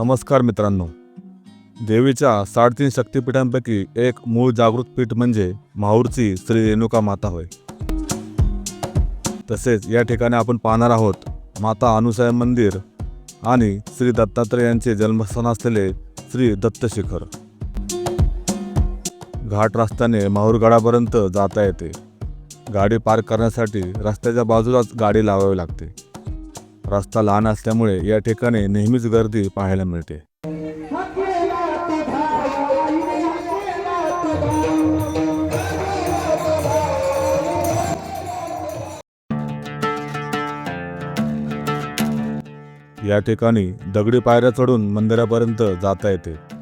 नमस्कार मित्रांनो. देवीच्या साडेतीन शक्तिपीठांपैकी एक मूळ जागृत पीठ म्हणजे माहूरची श्री रेणुका माता होय. तसेच या ठिकाणी आपण पाहणार आहोत माता अनुसया मंदिर आणि श्री दत्तात्रय यांचे जन्मस्थान असलेले श्री दत्तशिखर घाट रस्त्याने माहूरगडापर्यंत जाता येते. गाडी पार्क करण्यासाठी रस्त्याच्या बाजूलाच गाडी लावावी लागते. रस्ता लहान असल्यामुळे या ठिकाणी नेहमीच गर्दी पाहायला मिळते. या ठिकाणी दगडी पायऱ्या चढून मंदिरापर्यंत जाता येते.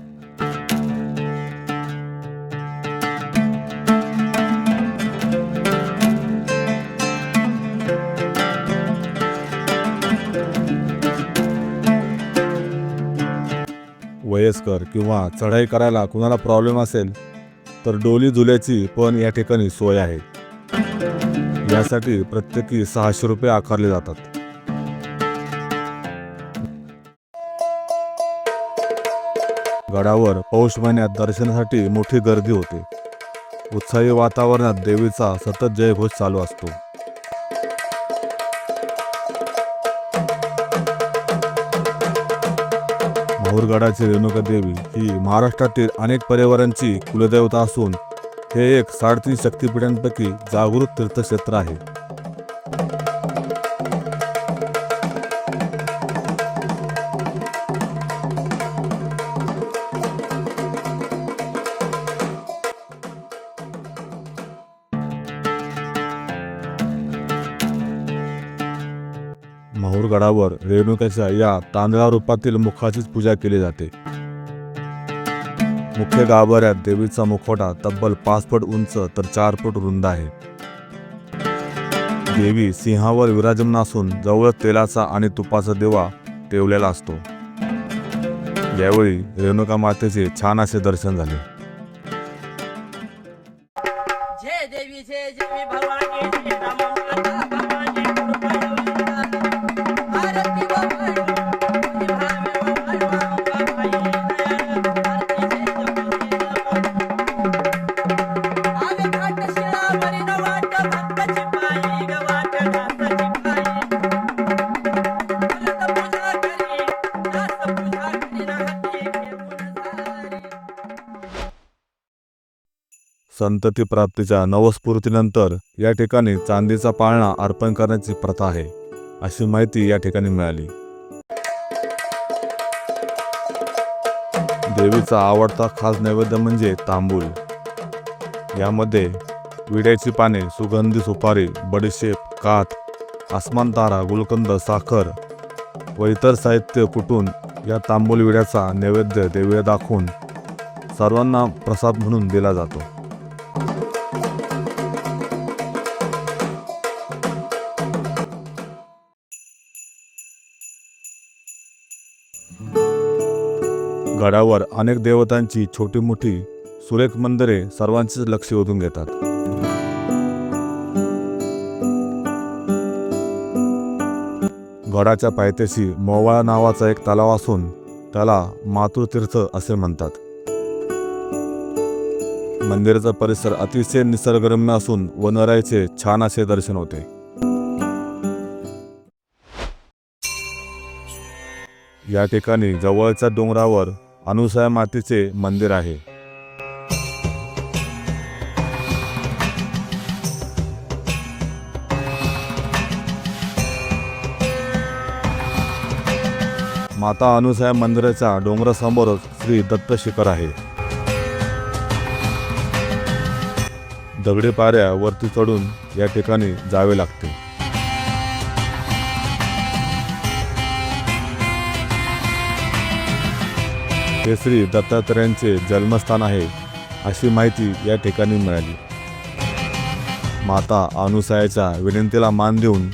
वयस्कर किंवा चढाई करायला कुणाला प्रॉब्लेम असेल तर डोली झुल्याची पण या ठिकाणी सोय आहे. यासाठी प्रत्येकी सहाशे रुपये आकारले जातात. गडावर पौष महिन्यात दर्शनासाठी मोठी गर्दी होते. उत्साही वातावरणात देवीचा सतत जयघोष चालू असतो. भोरगडाची रेणुका देवी ही महाराष्ट्रातील अनेक पर्यावरणची कुलदेवता असून हे एक साडेतीन शक्तिपीठांपैकी जागृत तीर्थक्षेत्र आहे. माहूरगडावर रेणुकाच्या या तांदळा रूपातील मुखाचीच पूजा केली जाते. मुख्य गाभाऱ्यात देवीचा मुखवटा तब्बल पाच फूट उंच तर चार फूट रुंद आहे. देवी सिंहावर विराजमान असून जवळ तेलाचा आणि तुपाचा दिवा ठेवलेला असतो. यावेळी रेणुका मातेचे छान असे दर्शन झाले. जय देवी जय देवी भवानी संतती प्राप्तीच्या नवस्फूर्तीनंतर या ठिकाणी चांदीचा पाळणा अर्पण करण्याची प्रथा आहे अशी माहिती या ठिकाणी मिळाली. देवीचा आवडता खास नैवेद्य म्हणजे तांबूल. यामध्ये विड्याची पाने सुगंधी सुपारी बडीशेप कात आसमान तारा गुलकंद साखर व इतर साहित्य कुटून या तांबूल विड्याचा नैवेद्य देवीला दाखवून सर्वांना प्रसाद म्हणून दिला जातो. गडावर अनेक देवतांची छोटी मोठी सुरेख मंदिरे सर्वांचेच लक्ष ओढून घेतात. गडाच्या पायथ्याशी मोवाळा नावाचा एक तलाव असून त्याला मातृतीर्थ असे म्हणतात. मंदिराचा परिसर अतिशय निसर्गरम्य असून वनराईचे छान असे दर्शन होते. या ठिकाणी जवळच्या डोंगरावर अनुसया मातेचे मंदिर आहे. माता अनुसया मंदिराच्या डोंगरासमोरच श्री दत्त शिखर आहे. दगडी पाऱ्या वरती चढून या ठिकाणी जावे लागते. हे श्री दत्तात्रयांचे जन्मस्थान आहे अशी माहिती या ठिकाणी मिळाली. माता अनुसायाच्या विनंतीला मान देऊन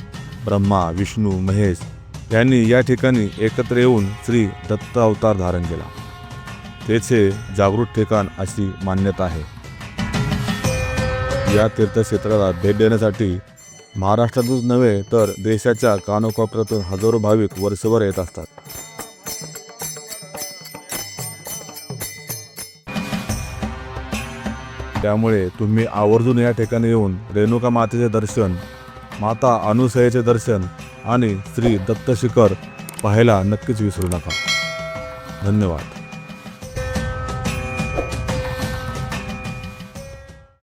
ब्रह्मा विष्णू महेश यांनी या ठिकाणी एकत्र येऊन श्री दत्त अवतार धारण केला. तेचे जागृत ठिकाण अशी मान्यता आहे. या तीर्थक्षेत्राला भेट देण्यासाठी महाराष्ट्रातूनच नव्हे तर देशाच्या कानोकोपऱ्यातून हजारो भाविक वर्षभर येत असतात. त्यामुळे तुम्ही आवर्जून या ठिकाणी येऊन रेणुका मातेचे दर्शन माता अनुसयेचे दर्शन आणि श्री दत्तशिखर पाहायला नक्कीच विसरू नका. धन्यवाद.